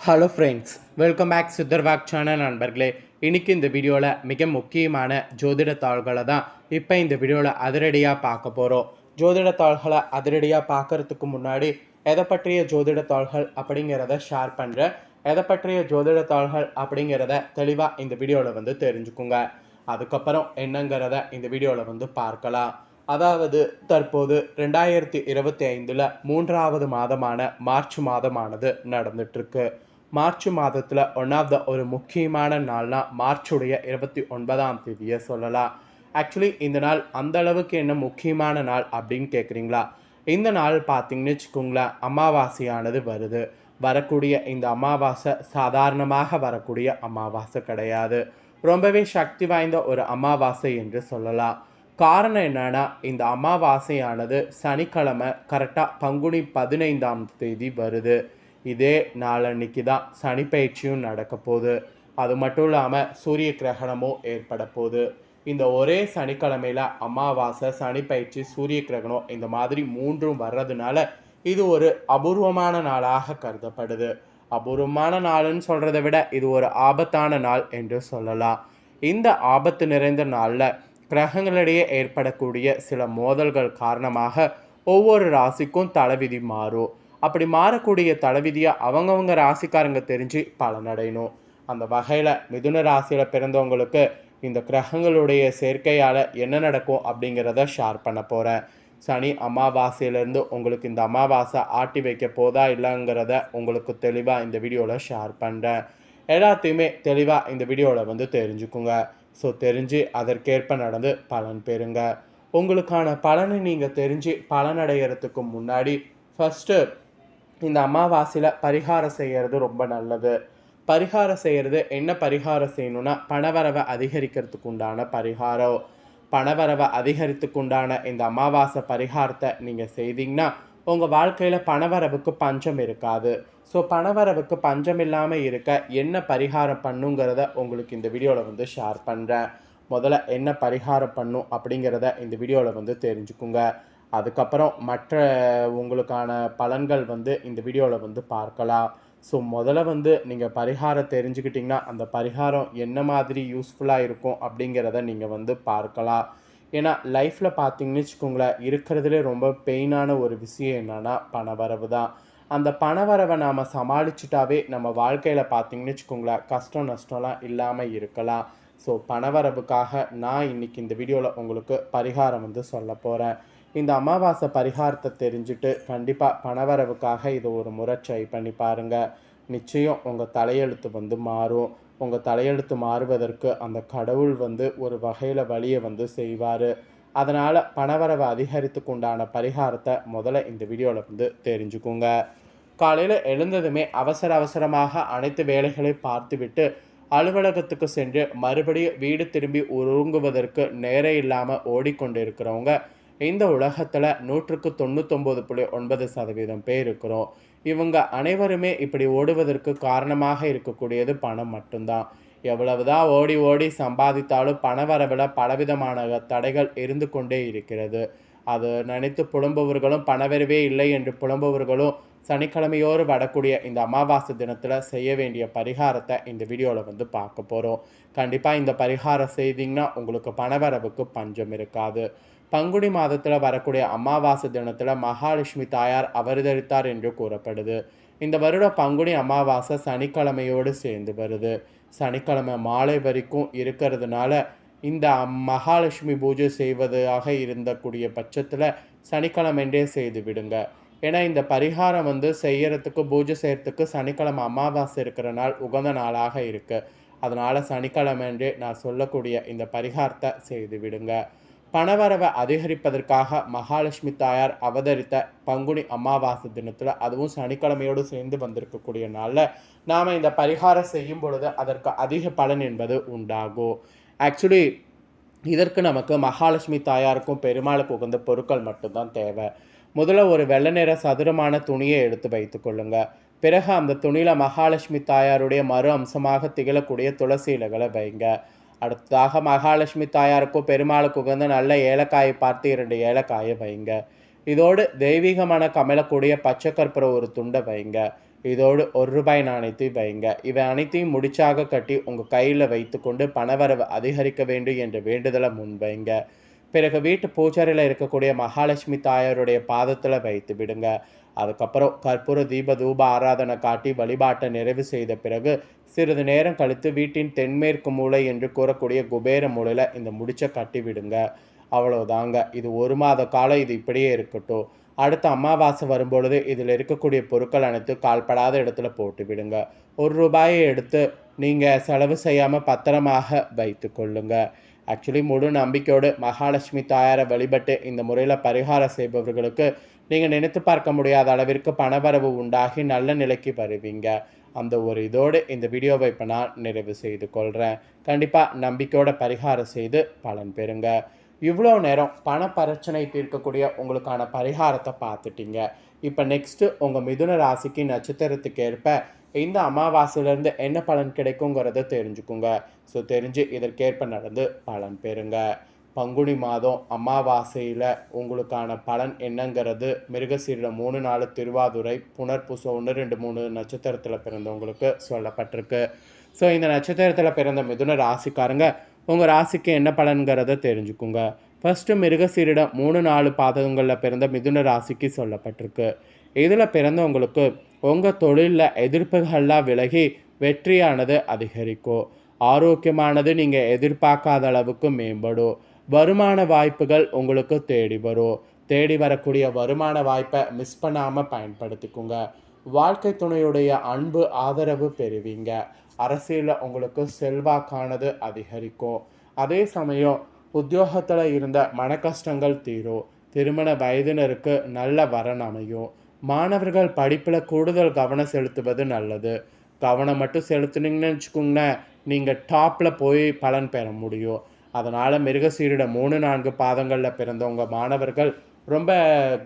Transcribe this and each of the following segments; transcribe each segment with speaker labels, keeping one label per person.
Speaker 1: Hello friends welcome back சித்தர்வாக் channel நண்பர்களே. இன்னைக்கு இந்த வீடியோவில் மிக முக்கியமான ஜோதிட தாள்களை தான் இப்போ இந்த வீடியோவில் அதிரடியாக பார்க்க போகிறோம் ஜோதிட தாள்களை அதிரடியாக பார்க்கறதுக்கு முன்னாடி எதை பற்றிய ஜோதிட தாள்கள் அப்படிங்கிறத ஷேர் பண்ணுறேன் எதை பற்றிய ஜோதிட தாள்கள் அப்படிங்கிறத தெளிவாக இந்த வீடியோவில் வந்து தெரிஞ்சுக்குங்க. அதுக்கப்புறம் என்னங்கிறத இந்த வீடியோவில் வந்து பார்க்கலாம். அதாவது தற்போது ரெண்டாயிரத்தி இருபத்தி ஐந்தில் மூன்றாவது மாதமான மார்ச் மாதமானது நடந்துட்டுருக்கு. மார்ச் மாதத்தில் ஒன் ஆஃப் த ஒரு முக்கியமான நாள்னா மார்ச்சுடைய இருபத்தி ஒன்பதாம் தேதியை சொல்லலாம். ஆக்சுவலி இந்த நாள் அந்த அளவுக்கு என்ன முக்கியமான நாள் அப்படின்னு கேட்குறீங்களா இந்த நாள் பார்த்தீங்கன்னு வச்சுக்கோங்களேன் அமாவாசையானது வருது. வரக்கூடிய இந்த அமாவாசை சாதாரணமாக வரக்கூடிய அமாவாசை கிடையாது. ரொம்பவே சக்தி வாய்ந்த ஒரு அமாவாசை என்று சொல்லலாம். காரணம் என்னன்னா இந்த அமாவாசையானது சனிக்கிழமை கரெக்டாக பங்குனி பதினைந்தாம் தேதி வருது. இதே நாளன்னைக்கு தான் சனிப்பயிற்சியும் நடக்க போகுது. அது மட்டும் இல்லாமல் சூரிய கிரகணமும் ஏற்பட போகுது. இந்த ஒரே சனிக்கிழமையில் அமாவாசை சனிப்பயிற்சி சூரிய கிரகணம் இந்த மாதிரி மூன்றும் வர்றதுனால இது ஒரு அபூர்வமான நாளாக கருதப்படுது. அபூர்வமான நாள்னு சொல்கிறத விட இது ஒரு ஆபத்தான நாள் என்று சொல்லலாம். இந்த ஆபத்து நிறைந்த நாளில் கிரகங்களிடையே ஏற்படக்கூடிய சில மோதல்கள் காரணமாக ஒவ்வொரு ராசிக்கும் தலைவிதி மாறும். அப்படி மாறக்கூடிய தலைவிதியை அவங்கவுங்க ராசிக்காரங்க தெரிஞ்சு பலனடையணும். அந்த வகையில் மிதுன ராசியில் பிறந்தவங்களுக்கு இந்த கிரகங்களுடைய சேர்க்கையால் என்ன நடக்கும் அப்படிங்கிறத ஷேர் பண்ண போகிறேன் சனி அமாவாசையிலேருந்து உங்களுக்கு இந்த அமாவாசை ஆட்டி வைக்க போதா இல்லைங்கிறத உங்களுக்கு தெளிவாக இந்த வீடியோவில் ஷேர் பண்ணுறேன் எல்லாத்தையுமே தெளிவாக இந்த வீடியோவில் வந்து தெரிஞ்சுக்குங்க. ஸோ தெரிஞ்சு அதற்கேற்ப நடந்து பலன் பெறுங்க. உங்களுக்கான பலனை நீங்கள் தெரிஞ்சு பலனடைகிறதுக்கு முன்னாடி ஃபஸ்ட்டு இந்த அமாவாசையில் பரிகாரம் செய்கிறது ரொம்ப நல்லது. பரிகாரம் செய்கிறது என்ன பரிகாரம் செய்யணும்னா பணவரவை அதிகரிக்கிறதுக்கு உண்டான பரிகாரம். பணவரவை அதிகரித்துக்கு உண்டான இந்த அமாவாசை பரிகாரத்தை நீங்கள் செய்தீங்கன்னா உங்கள் வாழ்க்கையில் பணவரவுக்கு பஞ்சம் இருக்காது. ஸோ பணவரவுக்கு பஞ்சம் இல்லாமல் இருக்க என்ன பரிகாரம் பண்ணுங்கிறத உங்களுக்கு இந்த வீடியோவில் வந்து ஷேர் பண்ணுறேன் முதல்ல என்ன பரிகாரம் பண்ணும் அப்படிங்கிறத இந்த வீடியோவில் வந்து தெரிஞ்சுக்குங்க. அதுக்கப்புறம் மற்ற உங்களுக்கான பலன்கள் வந்து இந்த வீடியோவில் வந்து பார்க்கலாம். ஸோ முதல்ல வந்து நீங்கள் பரிகாரம் தெரிஞ்சுக்கிட்டிங்கன்னா அந்த பரிகாரம் என்ன மாதிரி யூஸ்ஃபுல்லாக இருக்கும் அப்படிங்கிறத நீங்கள் வந்து பார்க்கலாம். ஏன்னா லைஃப்பில் பார்த்தீங்கன்னு வச்சுக்கோங்களேன் இருக்கிறதுலே ரொம்ப பெயினான ஒரு விஷயம் என்னென்னா பணவரவு தான். அந்த பணவரவை நாம் சமாளிச்சுட்டாவே நம்ம வாழ்க்கையில் பார்த்தீங்கன்னு வச்சுக்கோங்களேன் கஷ்டம் நஷ்டம்லாம் இல்லாமல் இருக்கலாம். ஸோ பணவரவுக்காக நான் இன்னைக்கு இந்த வீடியோவில் உங்களுக்கு பரிகாரம் வந்து சொல்ல போகிறேன் இந்த அமாவாசை பரிகாரத்தை தெரிஞ்சுட்டு கண்டிப்பாக பணவரவுக்காக இதை ஒரு முறை ட்ரை பண்ணி பாருங்கள் நிச்சயம் உங்கள் தலையெழுத்து வந்து மாறும். உங்கள் தலையெழுத்து மாறுவதற்கு அந்த கடவுள் வந்து ஒரு வகையில் வழியை வந்து செய்வார். அதனால் பணவரவை அதிகரித்துக்கு உண்டான பரிகாரத்தை முதல்ல இந்த வீடியோவில் வந்து தெரிஞ்சுக்குங்க. காலையில் எழுந்ததுமே அவசர அவசரமாக அனைத்து வேலைகளை பார்த்துவிட்டு அலுவலகத்துக்கு சென்று மறுபடியும் வீடு திரும்பி உருங்குவதற்கு நேரம் இல்லாமல் ஓடிக்கொண்டு இருக்கிறவங்க இந்த உலகத்தில் நூற்றுக்கு தொண்ணூத்தொம்பது புள்ளி ஒன்பது சதவீதம் பேர் இருக்கிறோம். இவங்க அனைவருமே இப்படி ஓடுவதற்கு காரணமாக இருக்கக்கூடியது பணம் மட்டும்தான். எவ்வளவுதான் ஓடி ஓடி சம்பாதித்தாலும் பண வரவில் பலவிதமான தடைகள் இருந்து கொண்டே இருக்கிறது. அது நினைத்து புலம்புவர்களும் பணவரவே இல்லை என்று புலம்புவர்களும் சனிக்கிழமையோடு வரக்கூடிய இந்த அமாவாசை தினத்தில் செய்ய வேண்டிய பரிகாரத்தை இந்த வீடியோவில் வந்து பார்க்க போகிறோம் கண்டிப்பாக இந்த பரிகாரம் செய்தீங்கன்னா உங்களுக்கு பணவரவுக்கு பஞ்சம் இருக்காது. பங்குனி மாதத்தில் வரக்கூடிய அமாவாசை தினத்தில் மகாலட்சுமி தாயார் அவதரித்தார் என்று கூறப்படுது. இந்த வருடம் பங்குனி அமாவாசை சனிக்கிழமையோடு சேர்ந்து வருது. சனிக்கிழமை மாலை வரைக்கும் இருக்கிறதுனால இந்த மகாலட்சுமி பூஜை செய்வதாக இருந்தக்கூடிய பட்சத்தில் சனிக்கிழமென்றே செய்து விடுங்க. ஏன்னா இந்த பரிகாரம் வந்து செய்யறதுக்கு பூஜை செய்யறதுக்கு சனிக்கிழமை அமாவாசை இருக்கிற நாள் உகந்த நாளாக இருக்குது அதனால் சனிக்கிழமைன்றே நான் சொல்லக்கூடிய இந்த பரிகாரத்தை செய்து விடுங்க. பணவரவை அதிகரிப்பதற்காக மகாலட்சுமி தாயார் அவதரித்த பங்குனி அமாவாசை தினத்தில் அதுவும் சனிக்கிழமையோடு சேர்ந்து வந்திருக்கக்கூடிய நாளில் நாம் இந்த பரிகாரம் செய்யும் பொழுது அதற்கு அதிக பலன் என்பது உண்டாகும். ஆக்சுவலி இதற்கு நமக்கு மகாலட்சுமி தாயாருக்கும் பெருமாளுக்கு உகந்த பொருட்கள் மட்டும்தான் தேவை. முதல்ல ஒரு வெள்ளை நிற சதுரமான துணியை எடுத்து வைத்து கொள்ளுங்க. பிறகு அந்த துணியில் மகாலட்சுமி தாயாருடைய மறு அம்சமாக திகழக்கூடிய துளசி இலைகளை வைங்க. அடுத்ததாக மகாலட்சுமி தாயாருக்கும் பெருமாளுக்கு உகந்த நல்ல ஏலக்காயை பார்த்து இரண்டு ஏலக்காயை வைங்க. இதோடு தெய்வீகமான கமலக்கூடிய பச்சை கற்பூர ஒரு துண்டை வைங்க. இதோடு ஒரு ரூபாய் நாணயத்தை வைங்க. இவை அனைத்தையும் முடிச்சாக கட்டி உங்கள் கையில் வைத்துக்கொண்டு பணவரவு அதிகரிக்க வேண்டும் என்ற வேண்டுதலை முன்வைங்க பிறகு வீட்டு பூஜாரியில் இருக்கக்கூடிய மகாலட்சுமி தாயாருடைய பாதத்தில் வைத்து விடுங்க. அதுக்கப்புறம் கற்பூர தீப தூப ஆராதனை காட்டி வழிபாட்டை நிறைவு செய்த பிறகு சிறிது நேரம் கழித்து வீட்டின் தென்மேற்கு மூளை என்று கூறக்கூடிய குபேர மூலையில் இந்த முடிச்சை கட்டி விடுங்க. அவ்வளோதாங்க இது ஒரு மாத காலம் இது இப்படியே இருக்கட்டும். அடுத்த அமாவாசை வரும்பொழுது இதில் இருக்கக்கூடிய பொருட்கள் அனைத்து கால்படாத இடத்துல போட்டு விடுங்க. ஒரு ரூபாயை எடுத்து நீங்கள் செலவு செய்யாமல் பத்திரமாக வைத்து கொள்ளுங்க. ஆக்சுவலி முழு நம்பிக்கையோடு மகாலட்சுமி தாயாரை வழிபட்டு இந்த முறையில் பரிகாரம் செய்பவர்களுக்கு நீங்கள் நினைத்து பார்க்க முடியாத அளவிற்கு பணவரவு உண்டாகி நல்ல நிலைக்கு வருவீங்க. அந்த ஒரு இதோடு இந்த வீடியோவை இப்போ நான் நிறைவு செய்து கொள்கிறேன் கண்டிப்பாக நம்பிக்கையோட பரிகாரம் செய்து பலன் பெறுங்க. இவ்வளோ நேரம் பண பிரச்சனை தீர்க்கக்கூடிய உங்களுக்கான பரிகாரத்தை பார்த்துட்டீங்க. இப்போ நெக்ஸ்ட்டு உங்கள் மிதுன ராசிக்கு நட்சத்திரத்துக்கு ஏற்ப இந்த அமாவாசையிலேருந்து என்ன பலன் கிடைக்குங்கிறத தெரிஞ்சுக்குங்க. ஸோ தெரிஞ்சு இதற்கேற்ப நடந்து பலன் பெறுங்க. பங்குனி மாதம் அமாவாசையில் உங்களுக்கான பலன் என்னங்கிறது மிருகசீரில் மூணு நாலு திருவாதுரை புனர்பூசம் ஒன்று ரெண்டு மூணு நட்சத்திரத்தில் பிறந்தவங்களுக்கு சொல்லப்பட்டிருக்கு. ஸோ இந்த நட்சத்திரத்தில் பிறந்த மிதுன ராசிக்காரங்க உங்கள் ராசிக்கு என்ன பலன்கிறத தெரிஞ்சுக்குங்க. ஃபஸ்ட்டு மிருகசீரிடம் மூணு நாலு பாதகங்களில் பிறந்த மிதுன ராசிக்கு சொல்லப்பட்டிருக்கு. இதில் பிறந்தவங்களுக்கு உங்கள் தொழிலில் எதிர்ப்புகள்லாம் விலகி வெற்றியானது அதிகரிக்கும். ஆரோக்கியமானது நீங்கள் எதிர்பார்க்காத அளவுக்கு மேம்படும். வருமான வாய்ப்புகள் உங்களுக்கு தேடி வரும். தேடி வரக்கூடிய வருமான வாய்ப்பை மிஸ் பண்ணாமல் பயன்படுத்திக்கோங்க. வாழ்க்கை துணையுடைய அன்பு ஆதரவு பெறுவீங்க. அரசியலில் உங்களுக்கு செல்வாக்கானது அதிகரிக்கும். அதே சமயம் உத்தியோகத்தில் இருந்த மன கஷ்டங்கள் தீரும். திருமண வயதினருக்கு நல்ல வரன் அமையும். மாணவர்கள் படிப்பில் கூடுதல் கவனம் செலுத்துவது நல்லது. கவனம் மட்டும் செலுத்துனீங்கன்னு வச்சுக்கோங்களேன் நீங்கள் டாப்பில் போய் பலன் பெற முடியும். அதனால் மிருகசீரிட மூணு நான்கு பாதங்களில் பிறந்தவங்க மாணவர்கள் ரொம்ப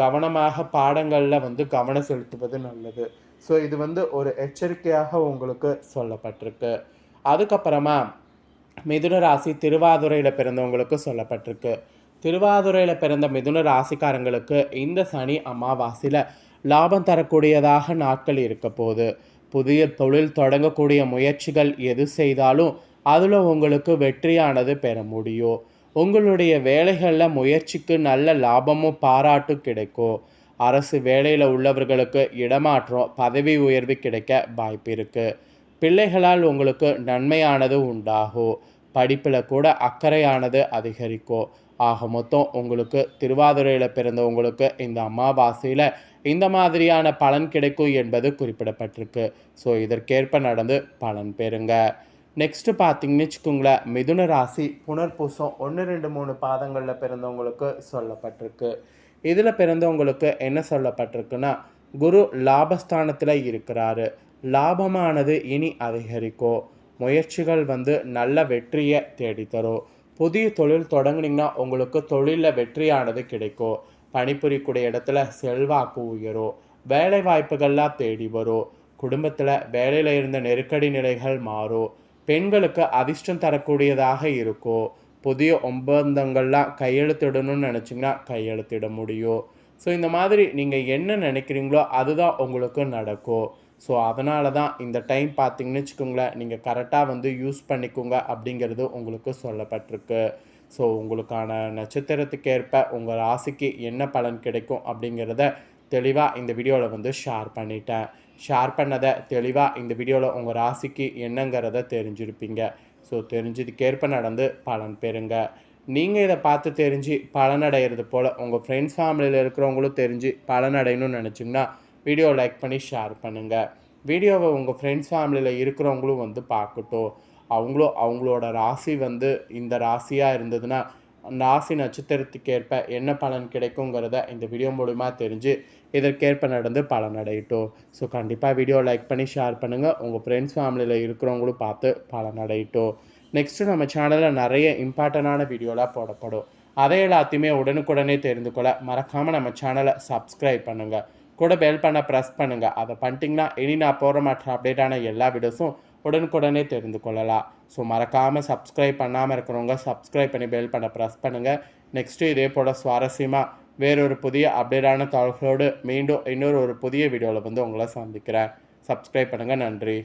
Speaker 1: கவனமாக பாடங்களில் வந்து கவனம் செலுத்துவது நல்லது. ஸோ இது வந்து ஒரு எச்சரிக்கையாக உங்களுக்கு சொல்லப்பட்டிருக்கு. அதுக்கப்புறமா மிதுன ராசி திருவாதுரையில் பிறந்தவங்களுக்கு சொல்லப்பட்டிருக்கு. திருவாதுரையில் பிறந்த மிதுன ராசிக்காரங்களுக்கு இந்த சனி அமாவாசையில் லாபம் தரக்கூடியதாக நாட்கள் இருக்க போகுது. புதிய தொழில் தொடங்கக்கூடிய முயற்சிகள் எது செய்தாலும் அதில் உங்களுக்கு வெற்றியானது பெற முடியும். உங்களுடைய வேலைகளில் முயற்சிக்கு நல்ல லாபமும் பாராட்டும் கிடைக்கும். அரசு வேலையில் உள்ளவர்களுக்கு இடமாற்றம் பதவி உயர்வு கிடைக்க வாய்ப்பு இருக்குது பிள்ளைகளால் உங்களுக்கு நன்மையானது உண்டாகும். படிப்பில் கூட அக்கறையானது அதிகரிக்கும். ஆக மொத்தம் உங்களுக்கு திருவாதிரையில் பிறந்தவங்களுக்கு இந்த அமாவாசையில் இந்த மாதிரியான பலன் கிடைக்கும் என்பது குறிப்பிடப்பட்டிருக்கு. ஸோ இதற்கேற்ப நடந்து பலன் பெறுங்க. நெக்ஸ்ட்டு பார்த்தீங்கன்னு வச்சுக்கோங்களேன் மிதுன ராசி புனர்பூசம் ஒன்று ரெண்டு மூணு பாதங்களில் பிறந்தவங்களுக்கு சொல்லப்பட்டிருக்கு. இதில் பிறந்தவங்களுக்கு என்ன சொல்லப்பட்டிருக்குன்னா குரு லாபஸ்தானத்தில் இருக்கிறாரு. லாபமானது இனி அதிகரிக்கும். முயற்சிகள் வந்து நல்ல வெற்றியை தேடித்தரும். புதிய தொழில் தொடங்குனீங்கன்னா உங்களுக்கு தொழிலில் வெற்றியானது கிடைக்கும். பணிபுரியக்கூடிய இடத்துல செல்வாக்கு உயரும். வேலை வாய்ப்புகள்லாம் தேடி வரும். குடும்பத்தில் வேலையில் இருந்த நெருக்கடி நிலைகள் மாறும். பெண்களுக்கு அதிர்ஷ்டம் தரக்கூடியதாக இருக்கும் புதிய ஒப்பந்தங்கள்லாம் கையெழுத்திடணும்னு நினச்சிங்கன்னா கையெழுத்திட முடியும். ஸோ இந்த மாதிரி நீங்கள் என்ன நினைக்கிறீங்களோ அதுதான் உங்களுக்கு நடக்கும். ஸோ அதனால தான் இந்த டைம் பார்த்தீங்கன்னு வச்சுக்கோங்களேன் நீங்கள் கரெக்டாக வந்து யூஸ் பண்ணிக்கோங்க அப்படிங்கிறது உங்களுக்கு சொல்லப்பட்டிருக்கு. ஸோ உங்களுக்கான நட்சத்திரத்துக்கு ஏற்ப உங்கள் ராசிக்கு என்ன பலன் கிடைக்கும் அப்படிங்கிறத தெளிவாக இந்த வீடியோவில் வந்து ஷேர் பண்ணிட்டேன். ஷேர் பண்ணதை தெளிவாக இந்த வீடியோவில் உங்கள் ராசிக்கு என்னங்கிறத தெரிஞ்சிருப்பீங்க. ஸோ தெரிஞ்சதுக்கேற்ப நடந்து பலன் பெறுங்க. நீங்கள் இதை பார்த்து தெரிஞ்சு பலனடைகிறது போல் உங்கள் ஃப்ரெண்ட்ஸ் ஃபேமிலியில் இருக்கிறவங்களும் தெரிஞ்சு பலனடையணும்னு நினச்சிங்கன்னா வீடியோ லைக் பண்ணி ஷேர் பண்ணுங்கள் வீடியோவை உங்கள் ஃப்ரெண்ட்ஸ் ஃபேமிலியில் இருக்கிறவங்களும் வந்து பார்க்கட்டும். அவங்களும் அவங்களோட ராசி வந்து இந்த ராசியாக இருந்ததுன்னா ராசி நட்சத்திரத்துக்கேற்ப என்ன பலன் கிடைக்குங்கிறத இந்த வீடியோ மூலிமா தெரிஞ்சு இதற்கேற்ப நடந்து பலன் அடையட்டும். ஸோ கண்டிப்பாக வீடியோ லைக் பண்ணி ஷேர் பண்ணுங்கள் உங்கள் ஃப்ரெண்ட்ஸ் ஃபேமிலியில் இருக்கிறவங்களும் பார்த்து பலன் அடையட்டும். நெக்ஸ்ட்டு நம்ம சேனலில் நிறைய இம்பார்ட்டண்டான வீடியோலாம் போடப்படும். அதை எல்லாத்தையுமே உடனுக்குடனே தெரிந்து கொள்ள மறக்காமல் நம்ம சேனலை சப்ஸ்கிரைப் பண்ணுங்கள் கூட பெல் பண்ண ப்ரெஸ் பண்ணுங்கள் அதை பண்ணிட்டிங்கன்னா இனி நான் போகிற மாற்ற அப்டேட்டான எல்லா வீடியோஸும் உடனுக்குடனே தெரிந்து கொள்ளலாம். ஸோ மறக்காமல் சப்ஸ்கிரைப் பண்ணாமல் இருக்கிறவங்க சப்ஸ்கிரைப் பண்ணி பெல் பண்ண ப்ரெஸ் பண்ணுங்கள் நெக்ஸ்ட்டு இதே போல் சுவாரஸ்யமாக வேறொரு புதிய அப்டேட்டான தகவல்களோடு மீண்டும் இன்னொரு ஒரு புதிய வீடியோவில் வந்து உங்களை சந்திக்கிறேன். சப்ஸ்கிரைப் பண்ணுங்கள் நன்றி.